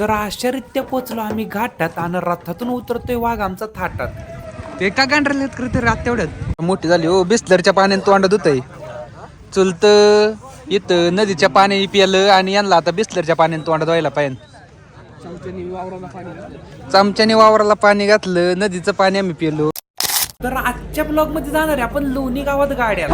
तर आश्चर्यरित्या पोचलो आम्ही घाटात आणि रथातून उतरतोय वाघ आमचा थाटात. ते का गांढरलेत करते रात तेवढ्यात. मोठी झाली हो बिस्लरच्या पाण्याने तोंडात होतंय चुलत इथं नदीच्या पाणी पिलं आणि यांना आता बिस्लरच्या पाण्याने तोंडात व्हायला पाहिजे. चमच्याने वावराला पाणी घातलं नदीचं पाणी आम्ही पिलो. तर आजच्या ब्लॉगमध्ये जाणार आहे आपण लोणी गावात गाड्या.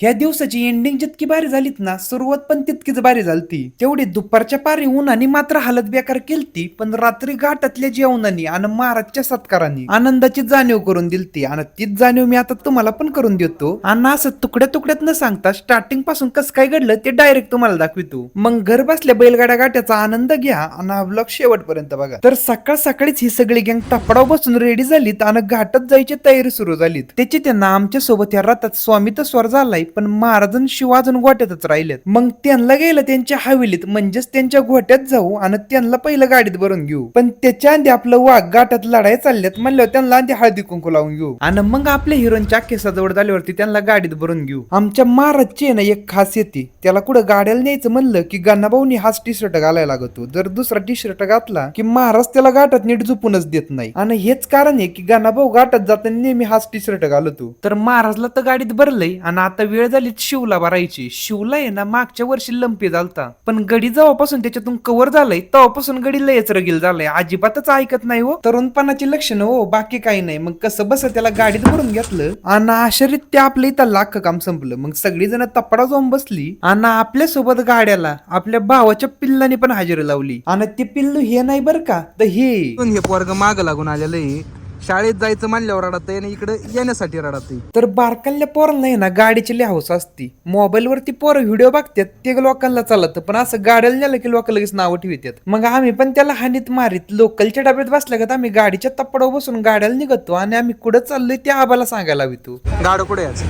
ह्या दिवसाची एंडिंग जितकी भारी झालीत ना सुरुवात पण तितकीच भारी झालती. तेवढी दुपारच्या पारी उन्हाने मात्र हालत बेकार केलती पण रात्री घाटातल्या जेवणाने आणि महाराजच्या सत्काराने आनंदाची जाणीव करून दिलती आणि तीच जाणीव मी आता तुम्हाला पण करून देतो. आणि असं तुकड्या तुकड्यात न सांगता स्टार्टिंगपासून कसं काय घडलं ते डायरेक्ट तुम्हाला दाखवितो. मग घर बसल्या बैलगाड्या गाठ्याचा आनंद घ्या आणि हा ब्लॉग शेवटपर्यंत बघा. तर सकाळ सकाळीच ही सगळी गँग टपडाव बसून रेडी झालीत आणि घाटात जायची तयारी सुरू झालीत. त्याची त्यांना आमच्यासोबत या रथात स्वामी तर स्वर झालाय पण महाराजन शिवाजन गोट्यातच राहिलेत. मग त्यांना गेलं त्यांच्या हवेलीत म्हणजेच त्यांच्या गोट्यात जाऊ आणि त्यांना पहिलं गाडीत भरून घेऊ. पण त्याच्या आधी आपलं वाघ गाठात लढाई चालल्यात म्हणल्यावर त्यांना आधी हळदी कुंकू लावून घेऊ. आणि मग आपल्या हिरोच्या केसाजवळ झाल्यावरती त्यांना गाडीत भरून घेऊ. आमच्या महाराजची आहे ना एक खास येते त्याला कुठं गाड्याला न्यायचं म्हणलं की गाणाभाऊनी हाच टी शर्ट घालायला लागतो. जर दुसरा टी शर्ट घातला की महाराज त्याला गाठात नीट झोपूनच देत नाही. आणि हेच कारण आहे की गण्णाभाऊ गाठात जाताना नेहमी हाच टी शर्ट घालतो. तर महाराजला तर गाडीत भरलंय आणि आता वेळ झाली शिवला भरायची. शिवला आहे ना मागच्या वर्षी लंपी झालता. पण गडी जेव्हापासून त्याच्यातून कव्हर झालंय तेव्हापासून गडी लयच रगील झालंय. अजिबातच ऐकत नाही हो. तरुणपणाची लक्षणं हो बाकी काही नाही. मग कसं बस त्याला गाडीत भरून घेतलं? आणि आश्चर्यरित्या आपल्या इथं लाख काम संपलं. मग सगळी जण तपडा जाऊन बसली. आणि आपल्यासोबत गाड्याला आपल्या भावाच्या पिल्लाने पण हजेरी लावली. आणि ते पिल्लू हे नाही बर का? तर हे. हे पोरग माग लागून आलेलं आहे. शाळेत जायचं म्हणल्यावर रडत आणि इकडे येण्यासाठी रडत तर बारकाल्या पोरांना आहे ना गाडीची लय हौस असती. मोबाईल वरती पोरं व्हिडिओ बघतात ते लोकांना चालत पण असं गाड्याला नेलं की लोक लगेच नावं ठेवतात. मग आम्ही पण त्याला हानीत मारीत लोकलच्या डब्यात बसल्या का आम्ही गाडीच्या तप्पडावर बसून गाड्याला निघतो आणि आम्ही कुठं चाललोय त्या आबाला सांगायला हवी गाड कुठे याच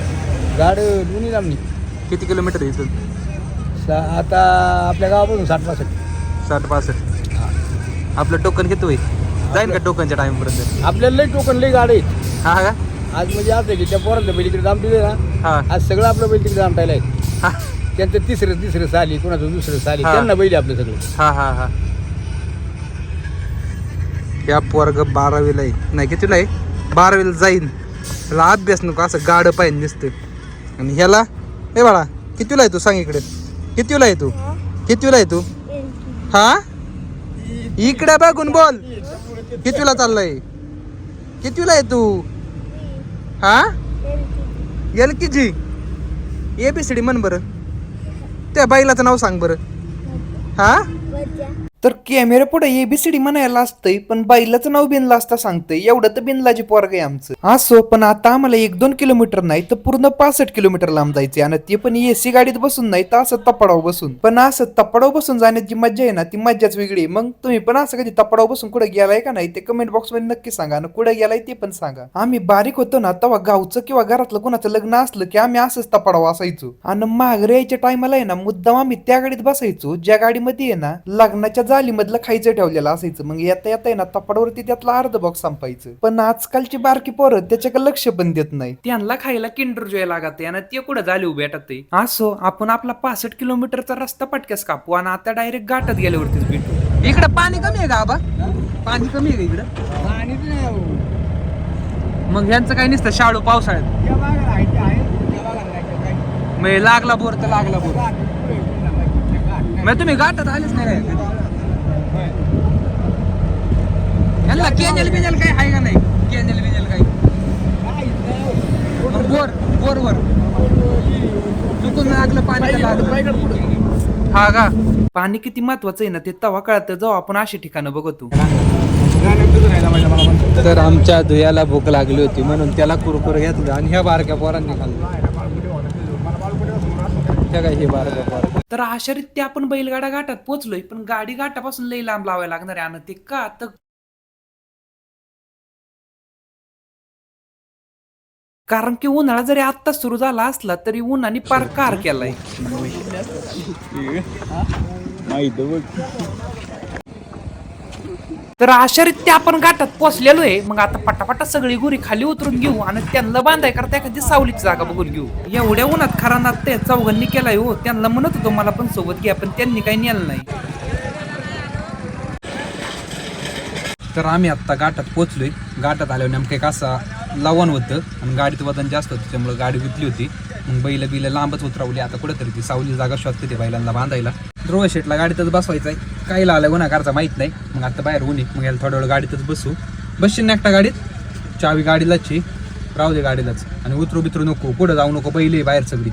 गाडी दोन्ही लांबणी किती किलोमीटर इथून आता आपल्या गावापासून साठ पासष्ट. साठ पासष्ट. आपलं टोकन किती होईल? जाईन का टोकनच्या टाइम पर्यंत आपल्याला लई टोकन लई गाडी आहेत. हा का? आज म्हणजे असं आहे की त्या पोरांचं बैल तिकडे दामटिले ना. हा. आज सगळं आपलं बैल तिकडे दामटायला आहे हा. त्यांचं तिसरं तिसरं साली कोणाचं दुसरं साली हा. त्यांना बैल आपलं सगळं. हा हा हा. या पोरग बारावीला आहे. नाही कितीला आहे? बारावीला जाईन. त्याला अभ्यास नको असं गाड पाहिजे दिसतं आणि ह्याला ए बाळा कितीला आहे तू? सांग इकडे. कितीला आहे तू? कितीला आहे तू? हा? इकडे बघून बोल. कितीला चाललंय? कितीला आहे तू? हा? एल की जी. ए बी सी डी म्हण बरं. त्या बाईलाचं नाव सांग बरं. हा? तर कॅमेरा पुढे एबीसीडी म्हणायला असतंय पण बाईलाचं नाव बिनला असता सांगतंय. एवढं तर बिनलाजी पोरग आहे आमचं. असो पण आता आम्हाला एक दोन किलोमीटर नाही तर पूर्ण पासष्ट किलोमीटर लांब जायचे आणि ते पण एसी गाडीत बसून नाही तर असं तपडाव बसून. पण असं तपडाव बसून जाण्याची मज्जा आहे ना ती मज्जाच वेगळी आहे. मग तुम्ही पण असं कधी तपडाव बसून कुठे गेलाय का नाही ते कमेंट बॉक्समध्ये नक्की सांगा. आणि कुठे गेलाय ते पण सांगा. आम्ही बारीक होतो ना तेव्हा गावचं किंवा घरातलं कोणाचं लग्न असलं की आम्ही असंच तपडाव असायचो. आणि माघारी यायच्या टायमाला आहे ना मुद्दाम आम्ही त्या गाडीत बसायचो. ज्या गाडीमध्ये आहे ना लग्नाच्या जालीमधलं खायचं ठेवलेलं असायचं. मग येता येता आहे ना तपडावरती त्यातला अर्ध बॉक्स संपायचं. पण आजकालची बारकी पोरं त्याच्याकडे लक्ष पण देत नाही. त्यांना खायला किंडर जॉय लागत आणि ते कुठं झाले उभे ते असो आपण आपला पासष्ट किलोमीटरचा रस्ता पटक्यास कापू आणि आता डायरेक्ट गाठात गेल्यावरतीच भेटू. इकडं पाणी कमी आहे का आबा? पाणी कमी आहे इकडं? नाही हो. मग ह्यांचं काय नसतं शाळू पावसाळ्यात. काही. लागला बोर तर लागला बोर. मग तुम्ही गाठात आलेच नाही ह्यांना केंजल बिंजल काही आहे का नाही? केंजल बिंजल काही. बोर बोर वर चुकून लागलं पाणी लागलं. हा का? पाणी किती महत्वाचं आहे ना ते तवा कळत जाऊ आपण अशी ठिकाणं बघतो. तर आमच्या धुयाला भूक लागली होती म्हणून त्याला कुरकुर घेतलं आणि ह्या बारक्या पोरांनी खाल्लं. हे बारक्या पोर? तर अशा रीत्या आपण बैलगाडा घाटात पोहोचलोय पण गाडी घाटापासून लई लांब लावायला लागणार आहे आणि ते का तर कारण की उन्हाळा जरी आत्ता सुरू झाला असला तरी उन्हाने पार कार केलाय. तर अशा रीत्या आपण गाठात पोचलेलो आहे. मग आता पटापटा सगळी गुरी खाली उतरून घेऊ आणि त्यांना बांधाय करता एखादी सावलीची जागा बघून घेऊ. एवढ्या उन्हात खरा नात त्या चौघांनी केलाय हो. त्यांना म्हणत होतो मला पण सोबत घ्या पण त्यांनी काही नेलं नाही. तर आम्ही आत्ता गाठात पोचलो आहे गाठात आल्यावर नेमकं एक असा लावण होतं आणि गाडीत वजन जास्त होतं त्यामुळे गाडी विकली होती. मग बैल बिल लांबच उतरवली. आता कुठंतरी ती सावली जागा शोधते ते बैलांना बांधायला. ध्रुव शेटला गाडीतच बसवायचं आहे काही आलं गुन्हागारचा माहीत नाही. मग आता बाहेर ऊन मग याला थोड्या वेळ गाडीतच बसू. बसशील ना एकटा गाडीत? चावी गाडीलाच आहे. राहू दे गाडीलाच. आणि उतरू बितरू नको. पुढं जाऊ नको. बैल बाहेर सगळी.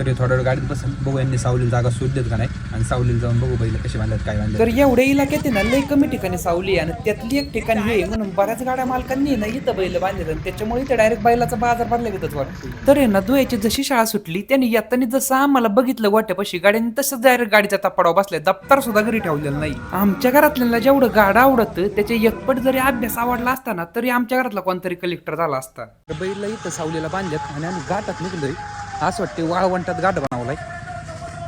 तरी थोड्या वेळ गाडीत बस बघू यांनी सावलीला जागा शोध देत का नाही? आणि सावलीला जाऊन बघू बैल कसे बांधतात काय बांधतात तर एवढ्या इलाक्यात ना लय कमी ठिकाणी सावली आणि त्यातली एक ठिकाण हे आहे. म्हणून बऱ्याच गाड्या मालकांनी ना इथं बैल बांधले आणि त्याच्यामुळे इथं डायरेक्ट बैलाचा बाजार भरला घेतच वाटतो. तर ना दुयाची जशी शाळा सुटली त्यांनी येताना जसं आम्हाला बघितलं वाट्यापाशी गाड्यांनी तसंच डायरेक्ट गाडीचा तपाडाव बसलाय दप्तर सुद्धा घरी ठेवलेलं नाही. आमच्या घरातल्यांना जेवढं गाडा आवडतं त्याच्या एकपट जरी अभ्यास आवडला असता ना तरी आमच्या घरातला कोणतरी कलेक्टर झाला असता. तर बैलला इथं सावलीला बांधल्यात आणि आम्ही गाठात निघलोय. असं वाटते वाळवंटात गाठ बनवलाय.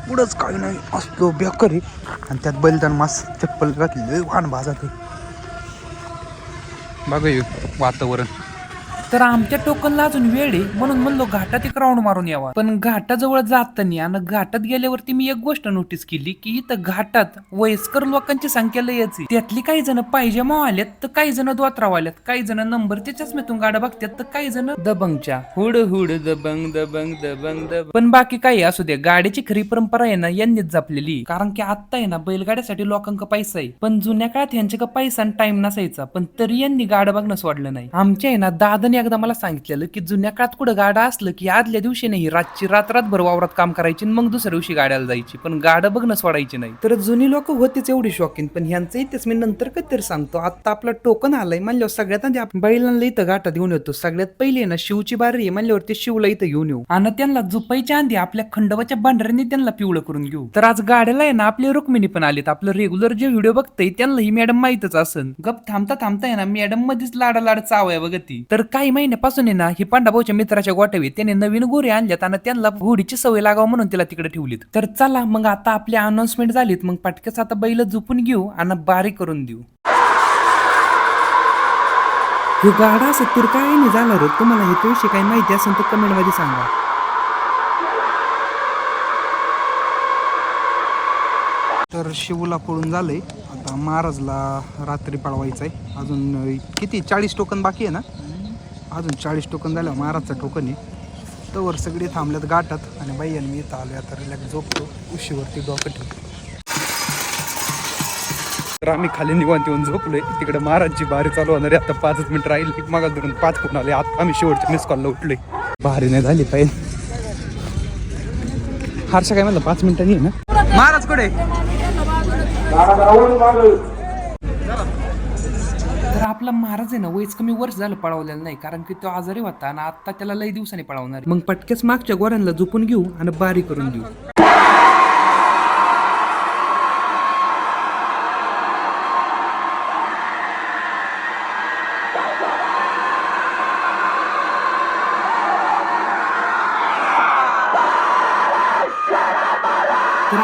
पुढंच काही नाही. असलो बेकरी आणि त्यात बैलदान मास चप्पल घातली. वाहन भाजात बघा वातावरण. तर आमच्या टोकनला अजून वेळ आहे म्हणून म्हणलो घाटात एक राऊंड मारून यावा. पण घाटाजवळ जाताना आणि घाटात गेल्यावरती मी एक गोष्ट नोटीस केली की इथं घाटात वयस्कर लोकांची संख्या लय याची त्यातली काही जण पाहिजे आल्यात तर काही जण द्वात्राव आल्यात काही जण नंबरच्या चष्म्यातून गाड्या बघतात तर काही जण दबंगच्या. हुड हुड दबंग दबंग दबंग दबंग. पण बाकी काही असू दे गाडीची खरी परंपरा आहे ना यांनीच जपलेली. कारण की आता आहे ना बैलगाड्यासाठी लोकांका पैसा आहे. पण जुन्या काळात यांच्या पैसा आणि टाइम नसायचा पण तरी यांनी गाडं बघणं सोडलं नाही. आमच्या आहे ना दादाने एकदा मला सांगितलेलं की जुन्या काळात कुठं गाडा असलं की आदल्या दिवशी नाही रातची रात रातभर वावरात काम करायची आणि मग दुसऱ्या दिवशी गाड्याला जायची. पण गाडं बघणं सोडायची नाही. तर जुनी लोक होतीच एवढी शौकीन पण ह्यांचं इथेच मी नंतर कधीतरी सांगतो. आता आपला टोकन आलाय म्हणल्यावर सगळ्यात आधी आपण बैलांना इथं गाठा घेऊन येतो. सगळ्यात पहिले आहे ना शिवची बारी आहे म्हणल्यावरती शिवला इथं घेऊन येऊ. आणि त्यांना झुपायच्या आधी आपल्या खंडोबाच्या बांढऱ्यांनी त्यांना पिवळं करून घेऊ. तर आज गाड्याला आहे ना आपले रुक्मिणी पण आलेत. आपलं रेग्युलर जे व्हिडिओ बघतय त्यांना ही मॅडम माहितच असन. गप थांबता थांबता आहे ना मॅडम मध्येच लाडा लाड चावया बघती तर काही महिन्यापासून आहे ना ही पांडाभाऊच्या मित्राच्या गोठ्यावी त्याने नवीन गोरे आणल्यात आणि त्यांना घोडीची सवय लागावं म्हणून तिला तिकडे ठेवलीत. तर चला मग आता आपली अनाउन्समेंट झालीत. मग पटकच आता बैल झुपून घेऊ आणि बारीक करून देऊ. ह्यो गाडा असं तर काय नाही झाला रे. तुम्हाला हे तुळशी काही माहिती असेल तर कमेंटमध्ये सांगा. तर शिवला पळून झालंय. आता महाराजला रात्री पळवायचं आहे अजून किती? चाळीस टोकन बाकी आहे ना? अजून चाळीस टोकन झालं महाराजचं टोकन आहे. तवर सगळे थांबल्यात गाठात आणि बाई आणि मी इथं आलो आता रिलॅक्स झोपतो. उशीवरती डोकं ठेवतो. तर आम्ही खाली निवांत येऊन झोपलोय. तिकडे महाराजची बारी चालू होणार आहे. आता पाचच मिनिट राहील. मागा धरून पाच कोण आले. आता आम्ही शेवटच्या मिस कॉलला उठलोय. भारी नाही झाली पाहिजे फारशा काय म्हणलं? पाच मिनिटांनी ना. महाराज कुठे तर आपला महाराज आहे ना वयच कमी वर्ष झालं पळवलेलं नाही कारण की तो आजारी होता आणि आता त्याला लई दिवसांनी पळवणार मग पटकेच मागच्या गोऱ्यांना झोपून घेऊ आणि बारी करून घेऊ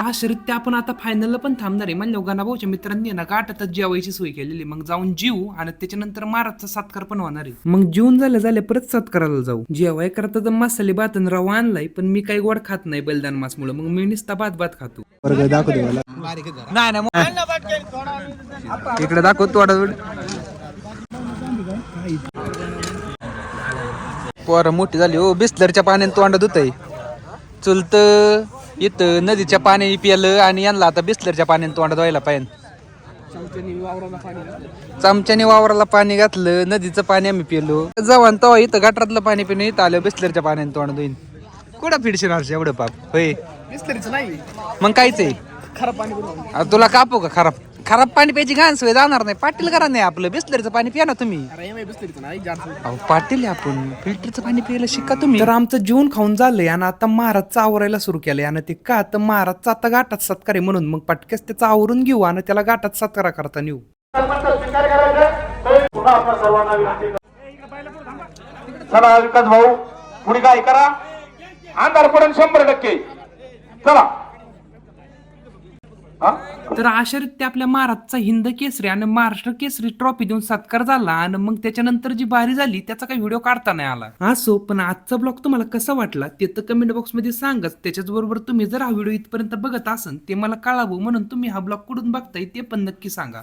अशा रीत्या आपण आता फायनलला पण थांबणार आहे. म्हणजे गणाभाऊच्या मित्रांनी ना गाठातच जेवायची सोय केलेली मग जाऊन जीव आणि त्याच्यानंतर महाराजचा सत्कार पण होणार आहे. मग जेवून झालं झालं परत सत्काराला जाऊ. जेवाय करता तर मसाले भात आणि रवा आणलाय पण मी काही गोड खात नाही बलिदान मासमुळे. मग मी नुसता भात भात खातो. दाखवतो मला. नाही ना इकडे दाखव तोडा पोरं मोठी झाली हो बिस्लरच्या पाण्याने तोंड धुतय. चुलत. इथं नदीच्या पाणी पिलं आणि यांना आता बिस्लरच्या पाण्याने तोंड धुवायला पाहिजे. चमच्याने वावराला पाणी घातलं नदीचं पाणी आम्ही पिलो. जवान तवा इथं गटारातलं पाणी पिणं इथं आलं बिस्लरच्या पाण्याने तोंड धुईन कुठं फिडशील एवढं पाप? होय. बिस्लरीचं नाही. मग कायच आहे. खराब पाणी तुला कापू का खराब? खराब पाणी प्यायची घाण सोय जाणार नाही. पाटील करा नाही आपलं. बिस्लरीचं पाणी पिया ना तुम्ही. अहो पाटील आहे आपण. फिल्टरचं पाणी प्यायला शिका तुम्ही. तर आमचं जेवण खाऊन झालंय आणि आता महाराजचं आवरायला सुरू केलंय. आणि ते का तर महाराजचा आता गाठात सत्कार आहे म्हणून. मग पटकेच त्याचा आवरून घेऊ आणि त्याला गाठात सत्कारा करता नेऊ. चला विकास भाऊ पुढे काय करा? अंधार पडेल शंभर टक्के. चला. तर अशा रीत्या आपल्या महाराजचा हिंद केसरी आणि महाराष्ट्र केसरी ट्रॉफी देऊन सत्कार झाला आणि मग त्याच्यानंतर जी बारी झाली त्याचा काही व्हिडिओ काढता नाही आला. असो पण आजचा ब्लॉग तुम्हाला कसा वाटला? ते तर कमेंट बॉक्समध्ये सांगच. त्याच्याच बरोबर तुम्ही जर हा व्हिडिओ इथपर्यंत बघत असाल ते मला कळावं म्हणून तुम्ही हा ब्लॉग कुठून बघताय ते पण नक्की सांगा.